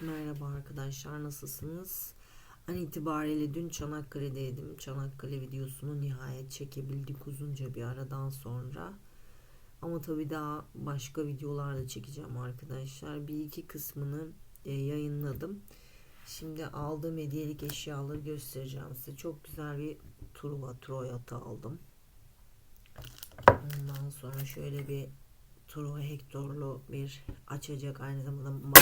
Merhaba arkadaşlar nasılsınız? An itibariyle dün Çanakkale'deydim. Çanakkale videosunu nihayet çekebildik uzunca bir aradan sonra. Ama tabii daha başka videolar da çekeceğim arkadaşlar. Bir iki kısmını e, yayınladım. Şimdi aldığım hediyelik eşyaları göstereceğim size. Çok güzel bir Truva Troy atı aldım. Ondan sonra şöyle bir Truva Hector'lu bir açacak aynı zamanda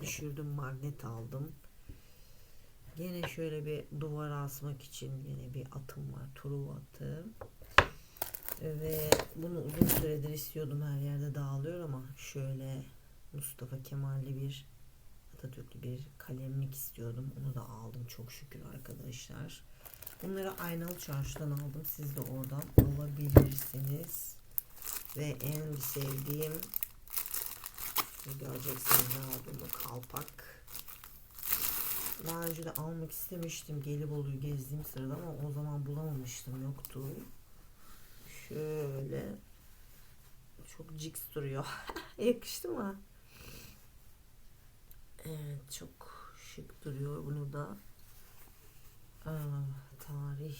düşürdüm magnet aldım. Yine şöyle bir duvara asmak için yine bir atım var. Truva atı. Ve bunu uzun süredir istiyordum her yerde dağılıyor ama şöyle Mustafa Kemal'li bir Atatürk'lü bir kalemlik istiyordum. Onu da aldım çok şükür arkadaşlar. Bunları Aynalı Çarşı'dan aldım. Siz de oradan alabilirsiniz. Ve en sevdiğim göreceksiniz ne olduğunu kalpak. Daha önce de almak istemiştim Gelibolu'yu gezdiğim sırada ama o zaman bulamamıştım yoktu. Şöyle çok ciks duruyor. Yakıştı mı? Evet çok şık duruyor. Bunu da aa, tarih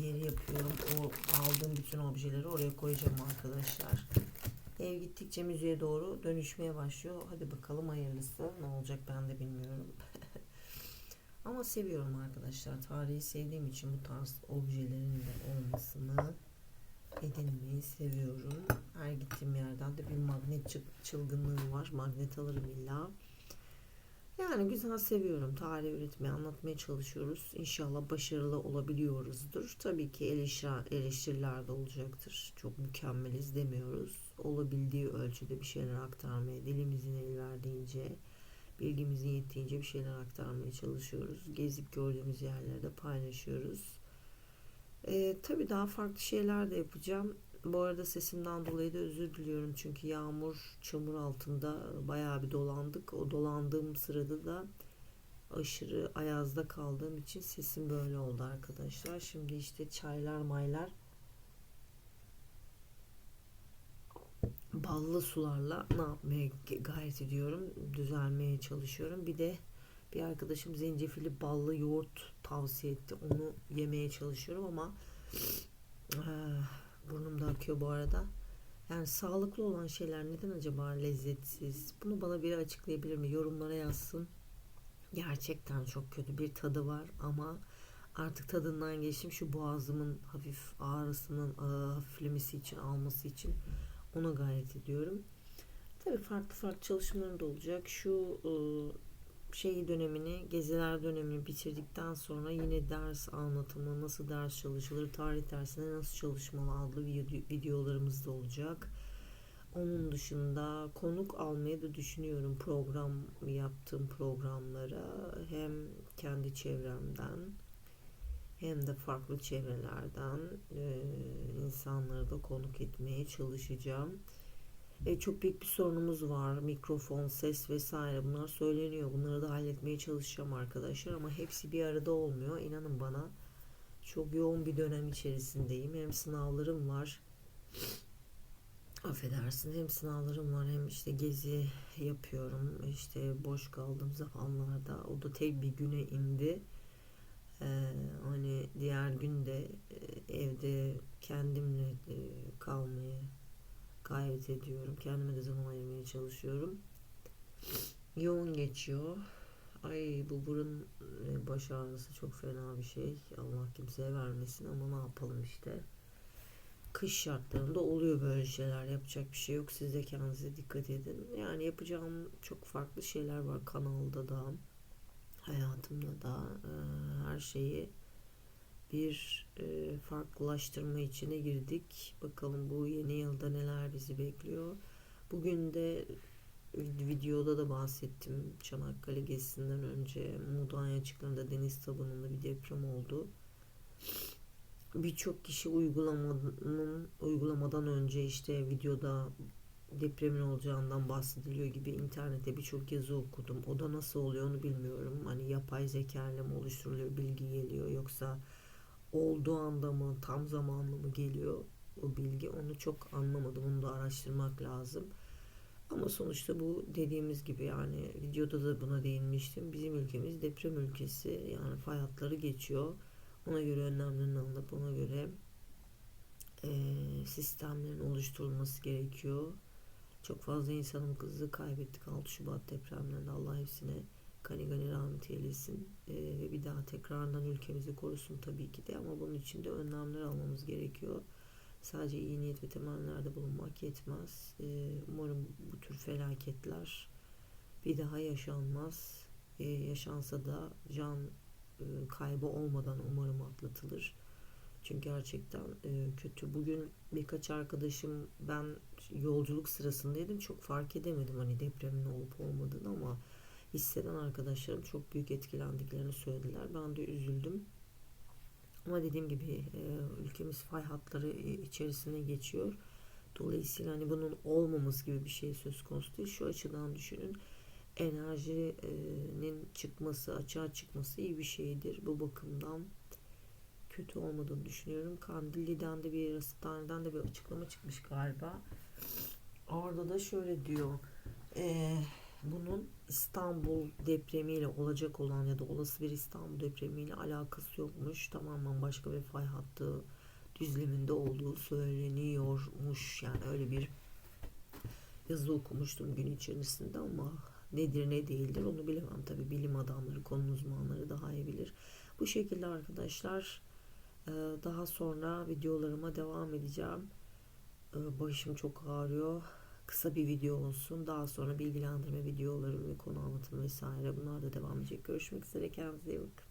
yeri yapıyorum. O aldığım bütün objeleri oraya koyacağım arkadaşlar. Ev gittikçe müzeye doğru dönüşmeye başlıyor. Hadi bakalım hayırlısı. Ne olacak ben de bilmiyorum. Ama seviyorum arkadaşlar. Tarihi sevdiğim için bu tarz objelerin de olmasını edinmeyi seviyorum. Her gittiğim yerden de bir magnet çı- çılgınlığım var. Magnet alırım illa. Yani güzel seviyorum. Tarih üretmeyi anlatmaya çalışıyoruz. İnşallah başarılı olabiliyoruzdur. Tabii ki eleştiri, eleştiriler de olacaktır. Çok mükemmeliz demiyoruz. Olabildiği ölçüde bir şeyler aktarmaya, dilimizin el verdiğince, bilgimizin yettiğince bir şeyler aktarmaya çalışıyoruz. Gezip gördüğümüz yerlerde paylaşıyoruz. Ee, tabii daha farklı şeyler de yapacağım. Bu arada sesimden dolayı da özür diliyorum. Çünkü yağmur, çamur altında bayağı bir dolandık. O dolandığım sırada da aşırı ayazda kaldığım için sesim böyle oldu arkadaşlar. Şimdi işte çaylar maylar ballı sularla ne yapmaya gayret ediyorum. Düzelmeye çalışıyorum. Bir de bir arkadaşım zencefilli ballı yoğurt tavsiye etti. Onu yemeye çalışıyorum ama ah, burnum da akıyor bu arada. Yani sağlıklı olan şeyler neden acaba lezzetsiz? Bunu bana biri açıklayabilir mi? Yorumlara yazsın. Gerçekten çok kötü bir tadı var ama artık tadından geçtim. Şu boğazımın hafif ağrısının aa, hafiflemesi için, alması için ona gayret ediyorum. Tabii farklı farklı çalışmalarım da olacak. Şu ıı, şey dönemini, geziler dönemini bitirdikten sonra yine ders anlatımı, nasıl ders çalışılır, tarih dersinde nasıl çalışmalı adlı video, videolarımız da olacak. Onun dışında konuk almayı da düşünüyorum program yaptığım programlara hem kendi çevremden hem de farklı çevrelerden e, insanları da konuk etmeye çalışacağım. E, çok büyük bir sorunumuz var. Mikrofon, ses vesaire bunlar söyleniyor. Bunları da halletmeye çalışacağım arkadaşlar ama hepsi bir arada olmuyor. İnanın bana çok yoğun bir dönem içerisindeyim. Hem sınavlarım var. Affedersin hem sınavlarım var hem işte gezi yapıyorum. İşte boş kaldığım zamanlarda o da tek bir güne indi. Ee, hani diğer günde e, evde kendimle e, kalmayı gayret ediyorum. Kendime de zaman ayırmaya çalışıyorum. Yoğun geçiyor. Ay bu burun e, baş ağrısı çok fena bir şey. Allah kimseye vermesin ama ne yapalım işte. Kış şartlarında oluyor böyle şeyler. Yapacak bir şey yok. Siz de kendinize dikkat edin. Yani yapacağım çok farklı şeyler var kanalda da hayatımda da e, her şeyi bir e, farklılaştırma içine girdik. Bakalım bu yeni yılda neler bizi bekliyor. Bugün de videoda da bahsettim. Çanakkale gezisinden önce Mudanya açıklarında deniz tabanında bir deprem oldu. Birçok kişi uygulamanın uygulamadan önce işte videoda depremin olacağından bahsediliyor gibi internette birçok yazı okudum. O da nasıl oluyor onu bilmiyorum. Hani yapay zeka ile mi oluşturuluyor, bilgi geliyor yoksa olduğu anda mı, tam zamanlı mı geliyor o bilgi onu çok anlamadım. Onu da araştırmak lazım. Ama sonuçta bu dediğimiz gibi yani videoda da buna değinmiştim. Bizim ülkemiz deprem ülkesi. Yani fay hatları geçiyor. Ona göre önlemlerin alınıp ona göre eee, sistemlerin oluşturulması gerekiyor. Çok fazla insanımızı kaybettik 6 Şubat depremlerinde. Allah hepsine gani gani rahmet eylesin. Eee, ve bir daha tekrardan ülkemizi korusun tabii ki de ama bunun için de önlemler almamız gerekiyor. Sadece iyi niyet ve temennilerde bulunmak yetmez. Eee, umarım bu tür felaketler bir daha yaşanmaz. Eee, yaşansa da can e, kaybı olmadan umarım atlatılır. Çünkü gerçekten e, kötü. Bugün birkaç arkadaşım ben yolculuk sırasındaydım. Çok fark edemedim hani depremin olup olmadığını ama hisseden arkadaşlarım çok büyük etkilendiklerini söylediler. Ben de üzüldüm. Ama dediğim gibi e, ülkemiz fay hatları e, içerisine geçiyor. Dolayısıyla hani bunun olmaması gibi bir şey söz konusu değil. Şu açıdan düşünün. Enerjinin çıkması, açığa çıkması iyi bir şeydir. Bu bakımdan kötü olmadığını düşünüyorum. Kandilli'den de bir hastaneden de bir açıklama çıkmış galiba. Orada da şöyle diyor. Eee bunun İstanbul depremiyle olacak olan ya da olası bir İstanbul depremiyle alakası yokmuş. Tamamen başka bir fay hattı düzleminde olduğu söyleniyormuş. Yani öyle bir yazı okumuştum gün içerisinde ama nedir ne değildir onu bilemem. Tabi bilim adamları, konu uzmanları daha iyi bilir. Bu şekilde arkadaşlar e, daha sonra videolarıma devam edeceğim. E, Başım çok ağrıyor kısa bir video olsun. Daha sonra bilgilendirme videolarım ve konu anlatım vesaire bunlar da devam edecek. Görüşmek üzere. Kendinize iyi bakın.